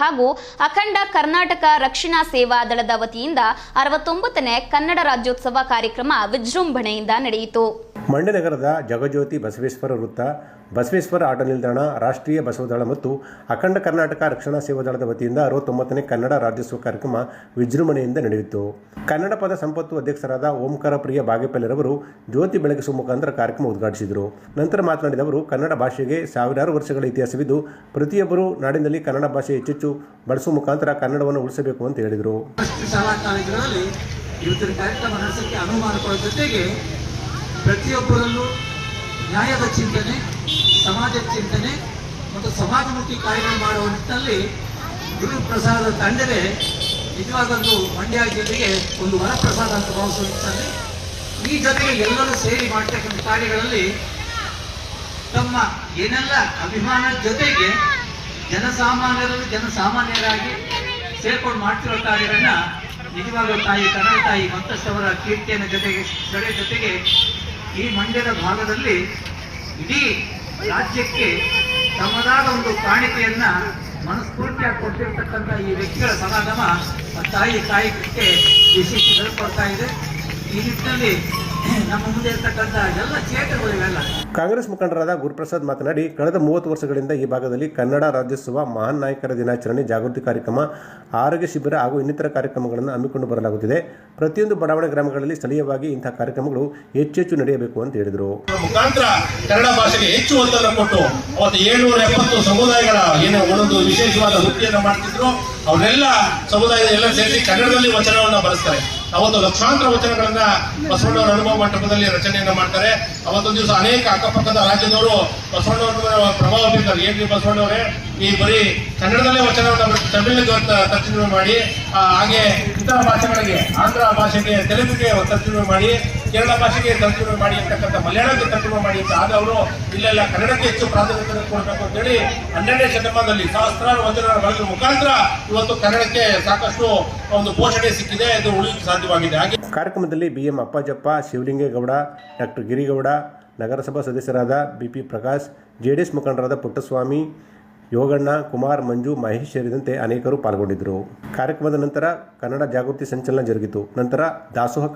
ಹಾಗೂ ಅಖಂಡ ಕರ್ನಾಟಕ ರಕ್ಷಣಾ ಸೇವಾ ದಳದ ವತಿಯಿಂದ ಅರವತ್ತೊಂಬತ್ತನೇ ಕನ್ನಡ ರಾಜ್ಯೋತ್ಸವ ಕಾರ್ಯಕ್ರಮ ವಿಜೃಂಭಣೆಯಿಂದ ನಡೆಯಿತು. ಮಂಡ್ಯ ನಗರದ ಜಗಜ್ಯೋತಿ ಬಸವೇಶ್ವರ ವೃತ್ತ, ಬಸವೇಶ್ವರ ಆಟೋ ನಿಲ್ದಾಣ, ರಾಷ್ಟ್ರೀಯ ಬಸವದಳ ಮತ್ತು ಅಖಂಡ ಕರ್ನಾಟಕ ರಕ್ಷಣಾ ಸೇವಾ ದಳದ ವತಿಯಿಂದ ಅರವತ್ತೊಂಬತ್ತನೇ ಕನ್ನಡ ರಾಜ್ಯೋತ್ಸವ ಕಾರ್ಯಕ್ರಮ ವಿಜೃಂಭಣೆಯಿಂದ ನಡೆಯಿತು. ಕನ್ನಡ ಪದ ಸಂಪತ್ತು ಅಧ್ಯಕ್ಷರಾದ ಓಂಕಾರ ಪ್ರಿಯ ಬಾಗೇಪಲ್ಲಿರವರು ಜ್ಯೋತಿ ಬೆಳಗಿಸುವ ಮುಖಾಂತರ ಕಾರ್ಯಕ್ರಮ ಉದ್ಘಾಟಿಸಿದರು. ನಂತರ ಮಾತನಾಡಿದ ಅವರು, ಕನ್ನಡ ಭಾಷೆಗೆ ಸಾವಿರಾರು ವರ್ಷಗಳ ಇತಿಹಾಸವಿದ್ದು, ಪ್ರತಿಯೊಬ್ಬರು ನಾಡಿನಲ್ಲಿ ಕನ್ನಡ ಭಾಷೆ ಹೆಚ್ಚೆಚ್ಚು ಬಳಸುವ ಮುಖಾಂತರ ಕನ್ನಡವನ್ನು ಉಳಿಸಬೇಕು ಅಂತ ಹೇಳಿದರು. ಪ್ರತಿಯೊಬ್ಬರಲ್ಲೂ ನ್ಯಾಯದ ಚಿಂತನೆ, ಸಮಾಜದ ಚಿಂತನೆ ಮತ್ತು ಸಮಾಜಮುಖಿ ಕಾರ್ಯಗಳು ಮಾಡುವ ನಿಟ್ಟಿನಲ್ಲಿ ಗುರುಪ್ರಸಾದ ತಂಡವೇ ನಿಜವಾಗಲೂ ಮಂಡ್ಯ ಜಿಲ್ಲೆಗೆ ಒಂದು ವರಪ್ರಸಾದ ಅಂತ ಭಾವಿಸುವ ನಿಟ್ಟಿನಲ್ಲಿ ಈ ಜೊತೆಗೆ ಎಲ್ಲರೂ ಸೇರಿ ಮಾಡ್ತಕ್ಕಂಥ ಕಾರ್ಯಗಳಲ್ಲಿ ತಮ್ಮ ಏನೆಲ್ಲ ಅಭಿಮಾನದ ಜೊತೆಗೆ ಜನಸಾಮಾನ್ಯರಲ್ಲಿ ಜನಸಾಮಾನ್ಯರಾಗಿ ಸೇರ್ಕೊಂಡು ಮಾಡ್ತಿರೋ ಕಾರ್ಯಗಳನ್ನ ನಿಜವಾಗ ತಾಯಿ ಕನ್ನಡ ತಾಯಿ ಮಂತಸ್ತವರ ಕೀರ್ತಿಯನ್ನು ಜೊತೆಗೆ ಜೊತೆಗೆ ಈ ಮಂಡ್ಯದ ಭಾಗದಲ್ಲಿ ಇಡೀ ರಾಜ್ಯಕ್ಕೆ ತಮ್ಮದಾದ ಒಂದು ಕಾಣಿಕೆಯನ್ನ ಮನಸ್ಫೂರ್ತಿಯಾಗಿ ಕೊಟ್ಟಿರ್ತಕ್ಕಂಥ ಈ ವ್ಯಕ್ತಿಗಳ ಸಮಾಗಮ ತಾಯಿ ಕಾಯಕಕ್ಕೆ ವಿಶೇಷ ಬೆಳಕೊಡ್ತಾ ಇದೆ. ಈ ನಿಟ್ಟಿನಲ್ಲಿ ನಮ್ಮ ಮುಂದೆ ಇರ್ತಕ್ಕಂಥ ಎಲ್ಲ ಚೇತಗಳು ಇವೆಲ್ಲ. ಕಾಂಗ್ರೆಸ್ ಮುಖಂಡರಾದ ಗುರುಪ್ರಸಾದ್ ಮಾತನಾಡಿ ಕಳೆದ ಮೂವತ್ತು ವರ್ಷಗಳಿಂದ ಈ ಭಾಗದಲ್ಲಿ ಕನ್ನಡ ರಾಜ್ಯೋತ್ಸವ ಮಹಾನ್ ನಾಯಕರ ದಿನಾಚರಣೆ ಜಾಗೃತಿ ಕಾರ್ಯಕ್ರಮ ಆರೋಗ್ಯ ಶಿಬಿರ ಹಾಗೂ ಇನ್ನಿತರ ಕಾರ್ಯಕ್ರಮಗಳನ್ನು ಹಮ್ಮಿಕೊಂಡು ಬರಲಾಗುತ್ತಿದೆ. ಪ್ರತಿಯೊಂದು ಬಡಾವಣೆ ಗ್ರಾಮಗಳಲ್ಲಿ ಸ್ಥಳೀಯವಾಗಿ ಇಂತಹ ಕಾರ್ಯಕ್ರಮಗಳು ಹೆಚ್ಚೆಚ್ಚು ನಡೆಯಬೇಕು ಅಂತ ಹೇಳಿದರು. ಮುಖಾಂತರ ಕನ್ನಡ ಭಾಷೆಗೆ ಹೆಚ್ಚು ಒತ್ತನ್ನು ಕೊಟ್ಟು ಅವತ್ತು ಏಳ್ನೂರ ಎಪ್ಪತ್ತು ಸಮುದಾಯಗಳ ಏನು ಒಂದೊಂದು ವಿಶೇಷವಾದ ವೃತ್ತಿಯನ್ನು ಮಾಡ್ತಿದ್ರು. ಅವರೆಲ್ಲ ಸಮುದಾಯದ ಎಲ್ಲ ಸೇರಿಸಿ ಕನ್ನಡದಲ್ಲಿ ವಚನವನ್ನ ಬರೆಸ್ತಾರೆ ಒಂದು ಲಕ್ಷಾಂತರ ವಚನಗಳನ್ನ ಬಸವಣ್ಣವರ ಅನುಭವ ಮಂಟಪದಲ್ಲಿ ರಚನೆಯನ್ನು ಮಾಡ್ತಾರೆ. ಅವತ್ತೊಂದು ದಿವಸ ಅನೇಕ ಅಕ್ಕಪಕ್ಕದ ರಾಜ್ಯದವರು ಬಸವಣ್ಣವರ ಪ್ರಭಾವ ಬೀರ್ತಾರೆ. ಏನ್ ಬಸವಣ್ಣವರೇ ಈ ಬರೀ ಕನ್ನಡದಲ್ಲೇ ವಚನವನ್ನು ತಮಿಳು ತಮಿಳಿಗೆ ತರ್ಜುಮೆ ಮಾಡಿ ಹಾಗೆ ಇತರ ಭಾಷೆಗಳಿಗೆ ಆಂಧ್ರ ಭಾಷೆಗೆ ತೆಲುಗುಗೆ ತರ್ಜುಮೆ ಮಾಡಿ, ಕೇರಳ ಭಾಷೆಗೆ ತರ್ಜುಮೆ ಮಾಡಿ ಅಂತಕ್ಕಂಥ ಮಲಯಾಳಕ್ಕೆ ತರ್ಜುಮೆ ಮಾಡಿ ಅಂತ ಆದವರು ಇಲ್ಲೆಲ್ಲ ಕನ್ನಡಕ್ಕೆ ಹೆಚ್ಚು ಪ್ರಾಧಾನ್ಯತೆ ಕೊಡಬೇಕು ಅಂತೇಳಿ ಹನ್ನೆರಡನೇ ಶತಮಾನದಲ್ಲಿ ಸಹಸ್ರಾರು ವಚನಗಳ ಬಳಕೆ ಮುಖಾಂತರ ಇವತ್ತು ಕನ್ನಡಕ್ಕೆ ಸಾಕಷ್ಟು ಒಂದು ಪೋಷಣೆ ಸಿಕ್ಕಿದೆ, ಇದು ಉಳಿಯಲು ಸಾಧ್ಯವಾಗಿದೆ. ಹಾಗೆ ಕಾರ್ಯಕ್ರಮದಲ್ಲಿ B M Appajappa, Shivalingegowda, doctor Girigowda, ನಗರಸಭಾ ಸದಸ್ಯರಾದ ಬಿಪಿ ಪ್ರಕಾಶ್, ಜೆಡಿಎಸ್ ಮುಖಂಡರಾದ ಪುಟ್ಟಸ್ವಾಮಿ ಯೋಗಣ್ಣ, ಕುಮಾರ್, ಮಂಜು, ಮಹೇಶ್ ಸೇರಿದಂತೆ ಅನೇಕರು ಪಾಲ್ಗೊಂಡಿದ್ದರು. ಕಾರ್ಯಕ್ರಮದ ನಂತರ ಕನ್ನಡ ಜಾಗೃತಿ ಸಂಚಲನ ಜರುಗಿತು. ನಂತರ ದಾಸೋಹ